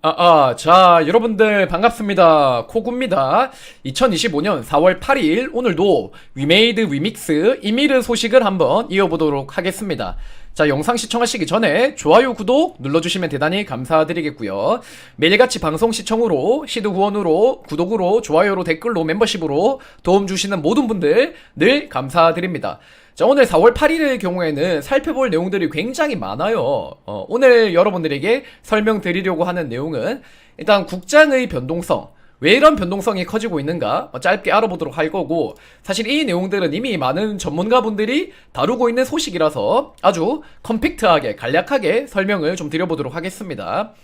아, 아, 자, 여러분들 반갑습니다. 코구입니다. 2025년 4월 8일 오늘도 위메이드 위믹스 이미르 소식을 한번 이어보도록 하겠습니다. 자, 영상 시청하시기 전에 좋아요, 구독 눌러주시면 대단히 감사드리겠고요. 매일같이 방송 시청으로, 시드 후원으로, 구독으로, 좋아요로, 댓글로, 멤버십으로 도움 주시는 모든 분들 늘 감사드립니다. 자, 오늘 4월 8일의 경우에는 살펴볼 내용들이 굉장히 많아요. 어, 오늘 여러분들에게 설명드리려고 하는 내용은 일단 국장의 변동성, 왜 이런 변동성이 커지고 있는가 어, 짧게 알아보도록 할 거고 사실 이 내용들은 이미 많은 전문가분들이 다루고 있는 소식이라서 아주 컴팩트하게 간략하게 설명을 좀 드려보도록 하겠습니다.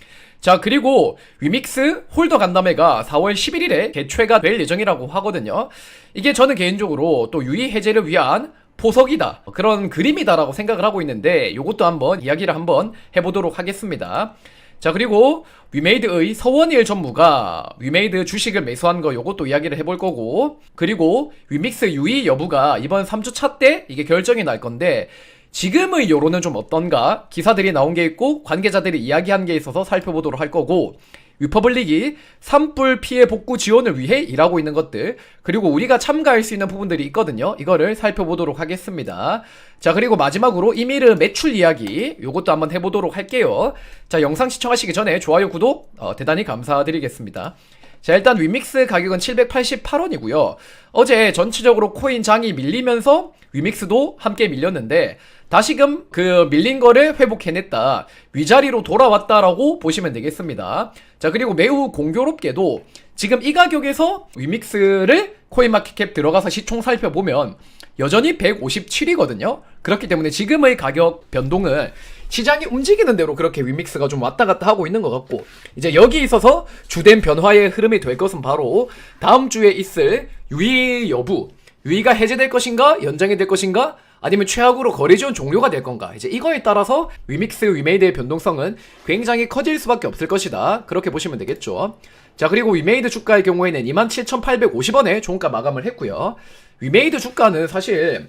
자, 그리고 위믹스 홀더 간담회가 4월 11일에 개최가 될 예정이라고 하거든요. 이게 저는 개인적으로 또 유의 해제를 위한 포석이다. 그런 그림이다라고 생각을 하고 있는데 이것도 한번 이야기를 한번 해보도록 하겠습니다. 자 그리고 위메이드의 서원일 전무가 위메이드 주식을 매수한 거 요것도 이야기를 해볼 거고 그리고 위믹스 유의 여부가 이번 3주차 때 이게 결정이 날 건데 지금의 여론은 좀 어떤가 기사들이 나온 게 있고 관계자들이 이야기한 게 있어서 살펴보도록 할 거고 위퍼블릭이 산불 피해 복구 지원을 위해 일하고 있는 것들 그리고 우리가 참가할 수 있는 부분들이 있거든요. 이거를 살펴보도록 하겠습니다. 자 그리고 마지막으로 이미르 매출 이야기 요것도 한번 해보도록 할게요. 자 영상 시청하시기 전에 좋아요 구독 어, 대단히 감사드리겠습니다 자 일단 위믹스 가격은 788원이고요. 어제 전체적으로 코인 장이 밀리면서 위믹스도 함께 밀렸는데 다시금 그 밀린 거를 회복해냈다. 위자리로 돌아왔다라고 보시면 되겠습니다. 자 그리고 매우 공교롭게도 지금 이 가격에서 위믹스를 코인마켓캡 들어가서 시총 살펴보면 여전히 157이거든요. 그렇기 때문에 지금의 가격 변동은 시장이 움직이는 대로 그렇게 위믹스가 좀 왔다 갔다 하고 있는 것 같고 이제 여기 있어서 주된 변화의 흐름이 될 것은 바로 다음 주에 있을 유의 여부. 유의가 해제될 것인가 연장이 될 것인가 아니면 최악으로 거래 지원 종료가 될 건가. 이제 이거에 따라서 위믹스 위메이드의 변동성은 굉장히 커질 수밖에 없을 것이다. 그렇게 보시면 되겠죠 자 그리고 위메이드 주가의 경우에는 27,850원에 종가 마감을 했고요 위메이드 주가는 사실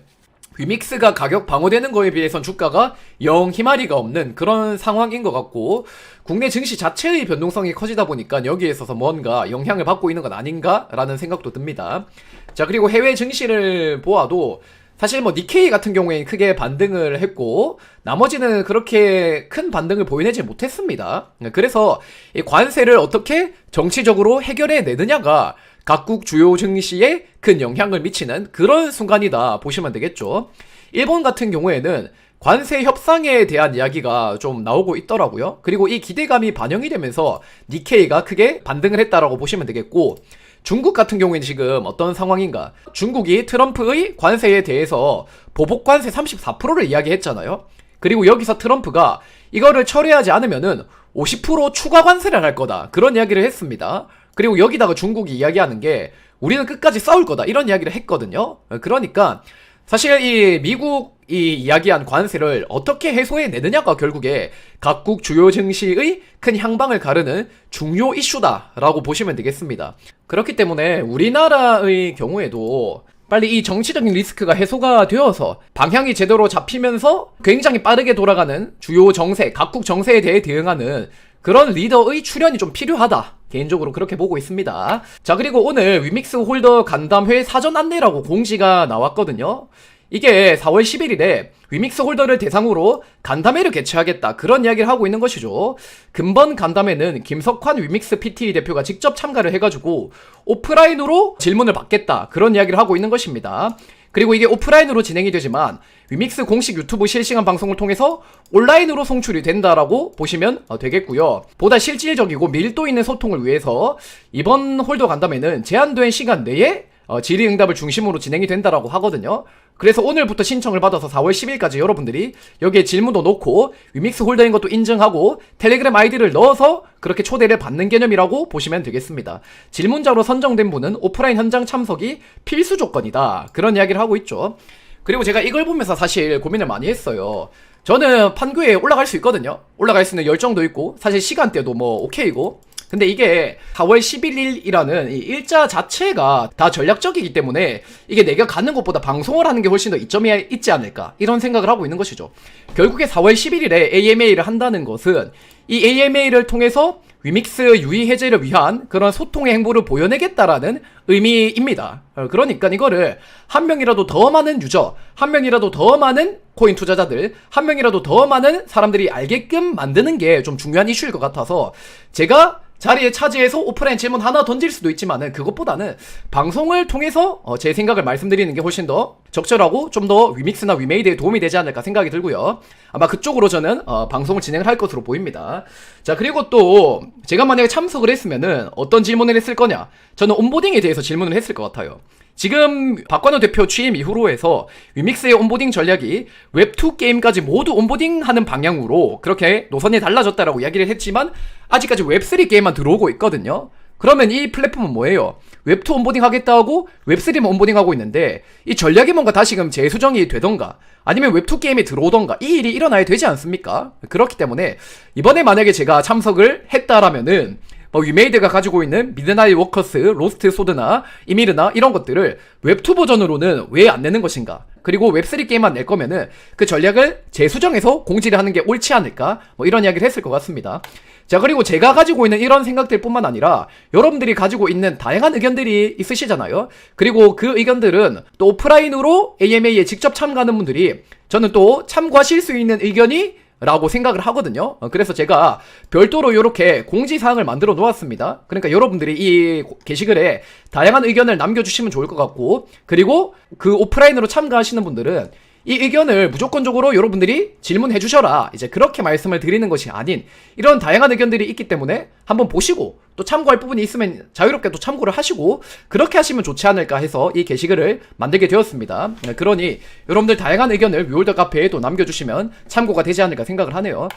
위믹스가 가격 방어되는 거에 비해선 주가가 영 희마리가 없는 그런 상황인 것 같고 국내 증시 자체의 변동성이 커지다 보니까 여기에 있어서 뭔가 영향을 받고 있는 건 아닌가라는 생각도 듭니다. 자 그리고 해외 증시를 보아도 사실 뭐 니케이 같은 경우에 크게 반등을 했고 나머지는 그렇게 큰 반등을 보여내지 못했습니다. 그래서 이 관세를 어떻게 정치적으로 해결해 내느냐가 각국 주요 증시에 큰 영향을 미치는 그런 순간이다 보시면 되겠죠. 일본 같은 경우에는 관세 협상에 대한 이야기가 좀 나오고 있더라고요. 그리고 이 기대감이 반영이 되면서 니케이가 크게 반등을 했다라고 보시면 되겠고 중국 같은 경우에는 지금 어떤 상황인가? 중국이 트럼프의 관세에 대해서 보복 관세 34%를 이야기했잖아요. 그리고 여기서 트럼프가 이거를 처리하지 않으면은 50% 추가 관세를 할 거다. 그런 이야기를 했습니다. 그리고 여기다가 중국이 이야기하는 게 우리는 끝까지 싸울 거다. 이런 이야기를 했거든요. 그러니까 사실 이 미국이 이야기한 관세를 어떻게 해소해 내느냐가 결국에 각국 주요 증시의 큰 향방을 가르는 중요 이슈다라고 보시면 되겠습니다. 그렇기 때문에 우리나라의 경우에도 빨리 이 정치적인 리스크가 해소가 되어서 방향이 제대로 잡히면서 굉장히 빠르게 돌아가는 주요 정세, 각국 정세에 대해 대응하는 그런 리더의 출연이 좀 필요하다. 개인적으로 그렇게 보고 있습니다. 자, 그리고 오늘 위믹스 홀더 간담회 사전 안내라고 공지가 나왔거든요. 이게 4월 11일에 위믹스 홀더를 대상으로 간담회를 개최하겠다 그런 이야기를 하고 있는 것이죠. 금번 간담회는 김석환 위믹스 PT 대표가 직접 참가를 해가지고 오프라인으로 질문을 받겠다 그런 이야기를 하고 있는 것입니다. 그리고 이게 오프라인으로 진행이 되지만 위믹스 공식 유튜브 실시간 방송을 통해서 온라인으로 송출이 된다라고 보시면 어, 되겠고요. 보다 실질적이고 밀도 있는 소통을 위해서 이번 홀더 간담회는 제한된 시간 내에 어, 질의응답을 중심으로 진행이 된다라고 하거든요. 그래서 오늘부터 신청을 받아서 4월 10일까지 여러분들이 여기에 질문도 놓고 위믹스 홀더인 것도 인증하고 텔레그램 아이디를 넣어서 그렇게 초대를 받는 개념이라고 보시면 되겠습니다. 질문자로 선정된 분은 오프라인 현장 참석이 필수 조건이다. 그런 이야기를 하고 있죠. 그리고 제가 이걸 보면서 사실 고민을 많이 했어요. 저는 판교에 올라갈 수 있거든요. 올라갈 수 있는 열정도 있고 사실 시간대도 뭐 오케이고 근데 이게 4월 11일이라는 이 일자 자체가 다 전략적이기 때문에 이게 내가 가는 것보다 방송을 하는 게 훨씬 더 이점이 있지 않을까 이런 생각을 하고 있는 것이죠. 결국에 4월 11일에 AMA를 한다는 것은 이 AMA를 통해서 위믹스 유의 해제를 위한 그런 소통의 행보를 보여내겠다라는 의미입니다. 어, 그러니까 이거를 한 명이라도 더 많은 유저, 한 명이라도 더 많은 코인 투자자들, 한 명이라도 더 많은 사람들이 알게끔 만드는 게 좀 중요한 이슈일 것 같아서 제가 자리에 차지해서 오프라인 질문 하나 던질 수도 있지만은 그것보다는 방송을 통해서 어, 제 생각을 말씀드리는 게 훨씬 더 적절하고 좀 더 위믹스나 위메이드에 도움이 되지 않을까 생각이 들고요. 아마 그쪽으로 저는 어, 방송을 진행을 할 것으로 보입니다. 자 그리고 또 제가 만약에 참석을 했으면은 어떤 질문을 했을 거냐? 저는 온보딩에 대해서 질문을 했을 것 같아요. 지금 박관호 대표 취임 이후로 해서 위믹스의 온보딩 전략이 웹2 게임까지 모두 온보딩하는 방향으로 그렇게 노선이 달라졌다라고 이야기를 했지만 아직까지 웹3 게임만 들어오고 있거든요. 그러면 이 플랫폼은 뭐예요? 웹2 온보딩 하겠다 하고 웹3만 온보딩 하고 있는데 이 전략이 뭔가 다시금 재수정이 되던가 아니면 웹2 게임에 들어오던가 이 일이 일어나야 되지 않습니까? 그렇기 때문에 이번에 만약에 제가 참석을 했다라면은 뭐 위메이드가 가지고 있는 미드나잇 워커스, 로스트 소드나 이미르나 이런 것들을 웹2 버전으로는 왜 안 내는 것인가? 그리고 웹3 게임만 낼 거면은 그 전략을 재수정해서 공지를 하는 게 옳지 않을까? 뭐 이런 이야기를 했을 것 같습니다. 자, 그리고 제가 가지고 있는 이런 생각들 뿐만 아니라 여러분들이 가지고 있는 다양한 의견들이 있으시잖아요. 그리고 그 의견들은 또 오프라인으로 AMA에 직접 참가하는 분들이 저는 또 참고하실 수 있는 의견이 라고 생각을 하거든요. 어, 그래서 제가 별도로 이렇게 공지사항을 만들어 놓았습니다. 그러니까 여러분들이 이 게시글에 다양한 의견을 남겨주시면 좋을 것 같고, 그리고 그 오프라인으로 참가하시는 분들은 이 의견을 무조건적으로 여러분들이 질문해 주셔라. 이제 그렇게 말씀을 드리는 것이 아닌 이런 다양한 의견들이 있기 때문에 한번 보시고 또 참고할 부분이 있으면 자유롭게 또 참고를 하시고 그렇게 하시면 좋지 않을까 해서 이 게시글을 만들게 되었습니다. 네, 그러니 여러분들 다양한 의견을 위올더 카페에 또 남겨주시면 참고가 되지 않을까 생각을 하네요.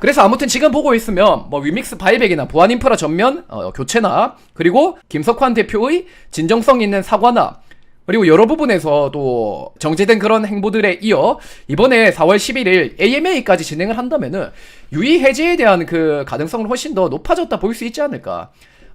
그래서 아무튼 지금 보고 있으면 뭐 위믹스 바이백이나 보안 인프라 전면 어, 교체나 그리고 김석환 대표의 진정성 있는 사과나 그리고 여러 부분에서 또 정제된 그런 행보들에 이어 이번에 4월 11일 AMA까지 진행을 한다면은 유의 해제에 대한 그 가능성은 훨씬 더 높아졌다 볼 수 있지 않을까.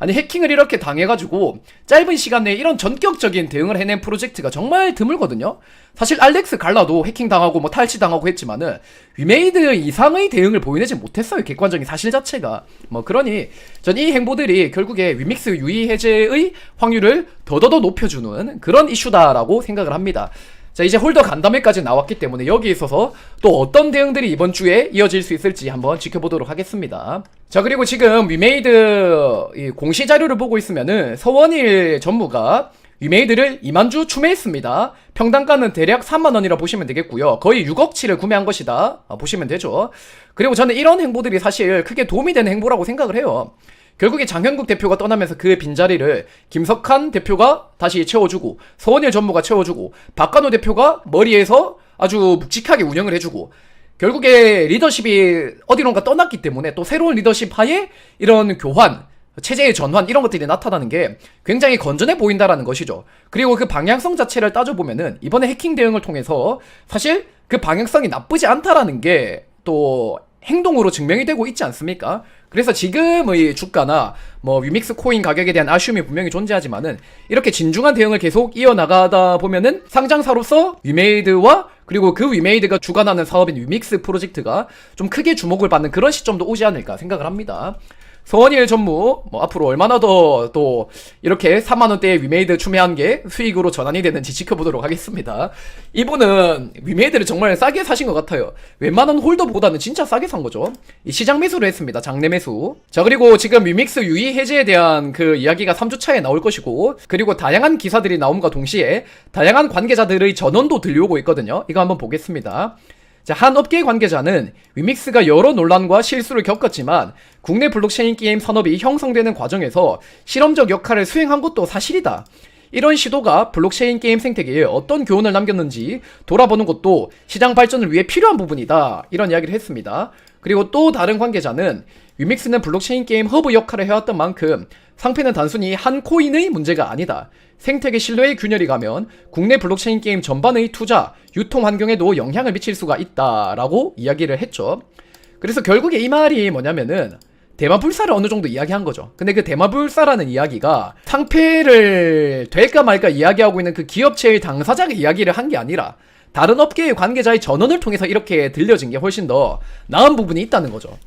아니 해킹을 이렇게 당해가지고 짧은 시간 내에 이런 전격적인 대응을 해낸 프로젝트가 정말 드물거든요. 사실 알렉스 갈라도 해킹 당하고 뭐 탈취 당하고 했지만은 위메이드 이상의 대응을 보여내지 못했어요. 객관적인 사실 자체가 뭐 그러니 전 이 행보들이 결국에 위믹스 유의 해제의 확률을 더더더 높여주는 그런 이슈다라고 생각을 합니다. 자 이제 홀더 간담회까지 나왔기 때문에 여기 있어서 또 어떤 대응들이 이번 주에 이어질 수 있을지 한번 지켜보도록 하겠습니다. 자 그리고 지금 위메이드 이 공시 자료를 보고 있으면은 서원일 전무가 위메이드를 2만 주 추매했습니다. 평당가는 대략 3만 원이라 보시면 되겠고요. 거의 6억치를 구매한 것이다 아, 보시면 되죠. 그리고 저는 이런 행보들이 사실 크게 도움이 되는 행보라고 생각을 해요. 결국에 장현국 대표가 떠나면서 그 빈자리를 김석한 대표가 다시 채워주고 서원일 전무가 채워주고 박간호 대표가 머리에서 아주 묵직하게 운영을 해주고 결국에 리더십이 어디론가 떠났기 때문에 또 새로운 리더십 하에 이런 교환 체제의 전환 이런 것들이 나타나는 게 굉장히 건전해 보인다라는 것이죠. 그리고 그 방향성 자체를 따져보면은 이번에 해킹 대응을 통해서 사실 그 방향성이 나쁘지 않다라는 게또 행동으로 증명이 되고 있지 않습니까? 그래서 지금의 주가나 뭐 위믹스 코인 가격에 대한 아쉬움이 분명히 존재하지만은 이렇게 진중한 대응을 계속 이어나가다 보면은 상장사로서 위메이드와 그리고 그 위메이드가 주관하는 사업인 위믹스 프로젝트가 좀 크게 주목을 받는 그런 시점도 오지 않을까 생각을 합니다. 서원일 전무 뭐 앞으로 얼마나 더 또 이렇게 3만 원대의 위메이드 추매한 게 수익으로 전환이 되는지 지켜보도록 하겠습니다. 이분은 위메이드를 정말 싸게 사신 것 같아요. 웬만한 홀더보다는 진짜 싸게 산 거죠. 이 시장 매수를 했습니다. 장내 매수. 자 그리고 지금 위믹스 유의 해제에 대한 그 이야기가 3주 차에 나올 것이고 그리고 다양한 기사들이 나옴과 동시에 다양한 관계자들의 전원도 들려오고 있거든요. 이거 한번 보겠습니다. 자, 한 업계 관계자는 위믹스가 여러 논란과 실수를 겪었지만 국내 블록체인 게임 산업이 형성되는 과정에서 실험적 역할을 수행한 것도 사실이다. 이런 시도가 블록체인 게임 생태계에 어떤 교훈을 남겼는지 돌아보는 것도 시장 발전을 위해 필요한 부분이다. 이런 이야기를 했습니다. 그리고 또 다른 관계자는 위믹스는 블록체인 게임 허브 역할을 해왔던 만큼 상패는 단순히 한 코인의 문제가 아니다. 생태계 신뢰의 균열이 가면 국내 블록체인 게임 전반의 투자, 유통 환경에도 영향을 미칠 수가 있다라고 이야기를 했죠. 그래서 결국에 이 말이 뭐냐면은 대마불사를 어느 정도 이야기한 거죠. 근데 그 대마불사라는 이야기가 상패를 될까 말까 이야기하고 있는 그 기업체의 당사자가 이야기를 한 게 아니라 다른 업계의 관계자의 전원을 통해서 이렇게 들려진 게 훨씬 더 나은 부분이 있다는 거죠.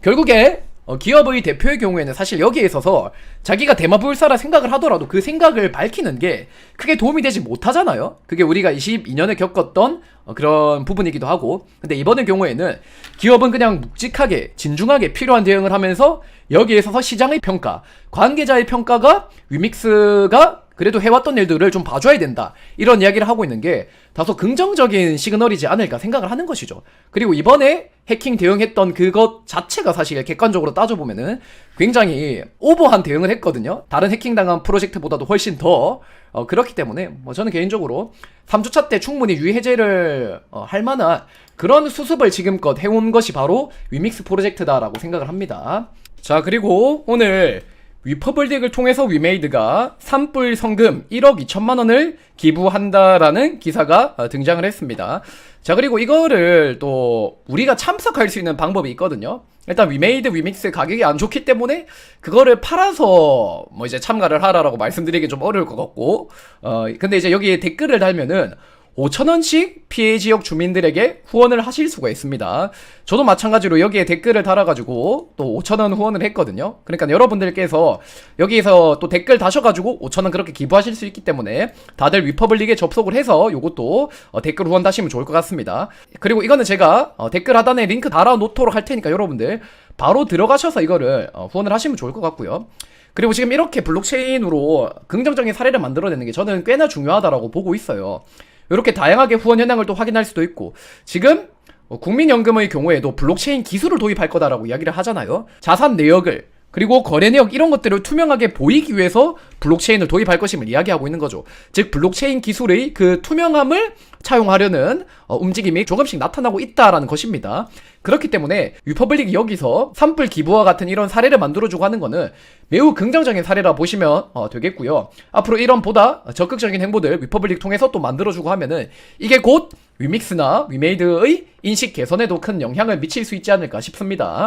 결국에 어, 기업의 대표의 경우에는 사실 여기에 있어서 자기가 대마불사라 생각을 하더라도 그 생각을 밝히는 게 크게 도움이 되지 못하잖아요. 그게 우리가 22년에 겪었던 어, 그런 부분이기도 하고. 근데 이번의 경우에는 기업은 그냥 묵직하게 진중하게 필요한 대응을 하면서 여기에 있어서 시장의 평가, 관계자의 평가가 위믹스가 그래도 해왔던 일들을 좀 봐줘야 된다. 이런 이야기를 하고 있는 게 다소 긍정적인 시그널이지 않을까 생각을 하는 것이죠. 그리고 이번에 해킹 대응했던 그것 자체가 사실 객관적으로 따져보면은 굉장히 오버한 대응을 했거든요. 다른 해킹당한 프로젝트보다도 훨씬 더. 어, 그렇기 때문에 뭐 저는 개인적으로 3주차 때 충분히 유해제를 어, 할 만한 그런 수습을 지금껏 해온 것이 바로 위믹스 프로젝트다라고 생각을 합니다. 자, 그리고 오늘 위퍼블릭을 통해서 위메이드가 산불 성금 1억 2천만 원을 기부한다라는 기사가 어, 등장을 했습니다. 자, 그리고 이거를 또 우리가 참석할 수 있는 방법이 있거든요. 일단 위메이드 위믹스 가격이 안 좋기 때문에 그거를 팔아서 뭐 이제 참가를 하라라고 말씀드리기 좀 어려울 것 같고 어 근데 이제 여기에 댓글을 달면은 5천원씩 피해 지역 주민들에게 후원을 하실 수가 있습니다. 저도 마찬가지로 여기에 댓글을 달아가지고 또 5천원 후원을 했거든요. 그러니까 여러분들께서 여기에서 또 댓글 다셔가지고 5천원 그렇게 기부하실 수 있기 때문에 다들 위퍼블릭에 접속을 해서 요것도 어, 댓글 후원 다시면 좋을 것 같습니다. 그리고 이거는 제가 어, 댓글 하단에 링크 달아놓도록 할 테니까 여러분들 바로 들어가셔서 이거를 어, 후원을 하시면 좋을 것 같고요. 그리고 지금 이렇게 블록체인으로 긍정적인 사례를 만들어내는 게 저는 꽤나 중요하다라고 보고 있어요. 이렇게 다양하게 후원 현황을 또 확인할 수도 있고 지금 어, 국민연금의 경우에도 블록체인 기술을 도입할 거다라고 이야기를 하잖아요. 자산 내역을 그리고 거래 내역 이런 것들을 투명하게 보이기 위해서 블록체인을 도입할 것임을 이야기하고 있는 거죠. 즉 블록체인 기술의 그 투명함을 차용하려는 어, 움직임이 조금씩 나타나고 있다라는 것입니다. 그렇기 때문에 위퍼블릭이 여기서 산불 기부와 같은 이런 사례를 만들어주고 하는 거는 매우 긍정적인 사례라 보시면 어, 되겠고요. 앞으로 이런 보다 적극적인 행보들 위퍼블릭 통해서 또 만들어주고 하면은 이게 곧 위믹스나 위메이드의 인식 개선에도 큰 영향을 미칠 수 있지 않을까 싶습니다.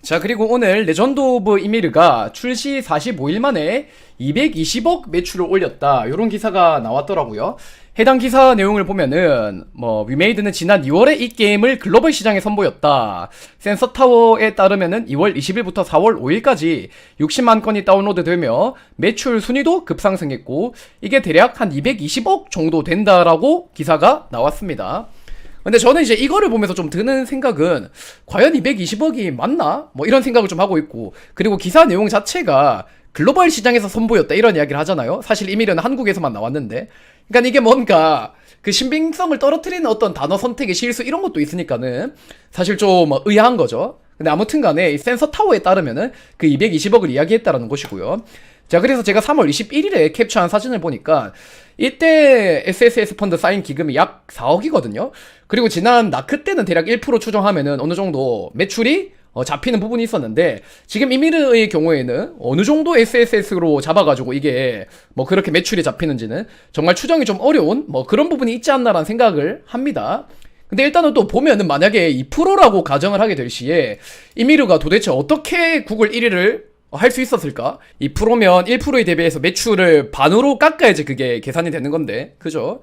자 그리고 오늘 레전드 오브 이미르가 출시 45일 만에 220억 매출을 올렸다. 이런 기사가 나왔더라고요. 해당 기사 내용을 보면은 뭐 위메이드는 지난 2월에 이 게임을 글로벌 시장에 선보였다. 센서 타워에 따르면은 2월 20일부터 4월 5일까지 60만 건이 다운로드되며 매출 순위도 급상승했고 이게 대략 한 220억 정도 된다라고 기사가 나왔습니다 근데 저는 이제 이거를 보면서 좀 드는 생각은 과연 220억이 맞나? 뭐 이런 생각을 좀 하고 있고 그리고 기사 내용 자체가 글로벌 시장에서 선보였다 이런 이야기를 하잖아요. 사실 이미는 한국에서만 나왔는데 그러니까 이게 뭔가 그 신빙성을 떨어뜨리는 어떤 단어 선택의 실수 이런 것도 있으니까는 사실 좀 의아한 거죠. 근데 아무튼 간에 이 센서 타워에 따르면은 그 220억을 이야기했다라는 것이고요. 자, 그래서 제가 3월 21일에 캡처한 사진을 보니까 이때 SSS 펀드 쌓인 기금이 약 4억이거든요. 그리고 지난 나크 때는 대략 1% 추정하면은 어느 정도 매출이 어, 잡히는 부분이 있었는데 지금 이미르의 경우에는 어느 정도 SSS로 잡아가지고 이게 뭐 그렇게 매출이 잡히는지는 정말 추정이 좀 어려운 뭐 그런 부분이 있지 않나라는 생각을 합니다. 근데 일단은 또 보면은 만약에 2%라고 가정을 하게 될 시에 이미르가 도대체 어떻게 구글 1위를 할 수 있었을까? 2%면 1%에 대비해서 매출을 반으로 깎아야지 그게 계산이 되는 건데, 그죠?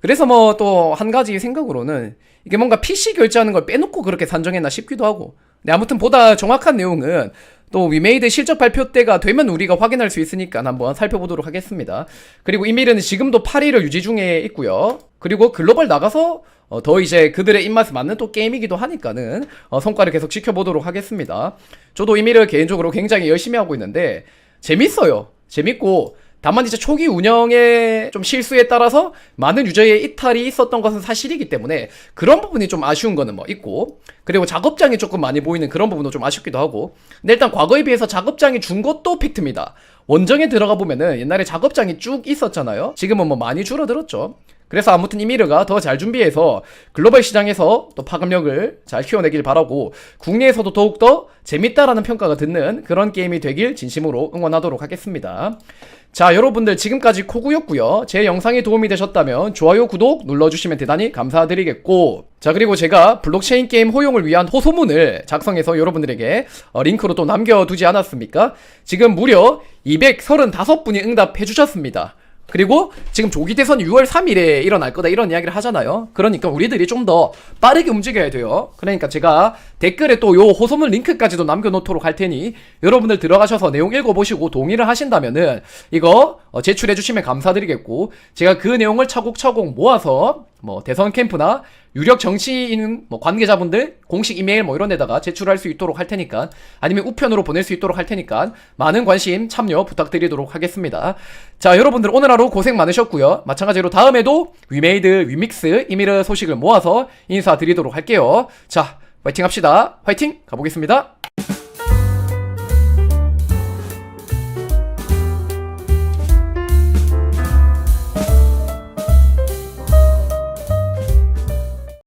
그래서 뭐 또 한 가지 생각으로는 이게 뭔가 PC 결제하는 걸 빼놓고 그렇게 산정했나 싶기도 하고. 근데 아무튼 보다 정확한 내용은 또 위메이드 실적 발표 때가 되면 우리가 확인할 수 있으니까 한번 살펴보도록 하겠습니다. 그리고 이미르는 지금도 8위를 유지 중에 있고요. 그리고 글로벌 나가서 어, 더 이제 그들의 입맛에 맞는 또 게임이기도 하니까는 어, 성과를 계속 지켜보도록 하겠습니다. 저도 이미를 개인적으로 굉장히 열심히 하고 있는데 재밌어요. 재밌고 다만 이제 초기 운영의 좀 실수에 따라서 많은 유저의 이탈이 있었던 것은 사실이기 때문에 그런 부분이 좀 아쉬운 거는 뭐 있고 그리고 작업장이 조금 많이 보이는 그런 부분도 좀 아쉽기도 하고 근데 일단 과거에 비해서 작업장이 준 것도 팩트입니다. 원정에 들어가 보면은 옛날에 작업장이 쭉 있었잖아요. 지금은 뭐 많이 줄어들었죠. 그래서 아무튼 이미르가 더 잘 준비해서 글로벌 시장에서 또 파급력을 잘 키워내길 바라고 국내에서도 더욱더 재밌다라는 평가가 듣는 그런 게임이 되길 진심으로 응원하도록 하겠습니다. 자, 여러분들 지금까지 코구였고요. 제 영상이 도움이 되셨다면 좋아요, 구독 눌러주시면 대단히 감사드리겠고 자, 그리고 제가 블록체인 게임 호용을 위한 호소문을 작성해서 여러분들에게 어, 링크로 또 남겨두지 않았습니까? 지금 무려 235분이 응답해 주셨습니다. 그리고 지금 조기 대선 6월 3일에 일어날 거다 이런 이야기를 하잖아요. 그러니까 우리들이 좀 더 빠르게 움직여야 돼요. 그러니까 제가 댓글에 또 요 호소문 링크까지도 남겨놓도록 할 테니 여러분들 들어가셔서 내용 읽어보시고 동의를 하신다면은 이거 어, 제출해 주시면 감사드리겠고 제가 그 내용을 차곡차곡 모아서 뭐 대선 캠프나 유력 정치인 뭐 관계자분들 공식 이메일 뭐 이런 데다가 제출할 수 있도록 할 테니까 아니면 우편으로 보낼 수 있도록 할 테니까 많은 관심 참여 부탁드리도록 하겠습니다. 자 여러분들 오늘 하루 고생 많으셨고요. 마찬가지로 다음에도 위메이드 위믹스 이미르 소식을 모아서 인사드리도록 할게요. 자 화이팅 합시다. 화이팅 가보겠습니다.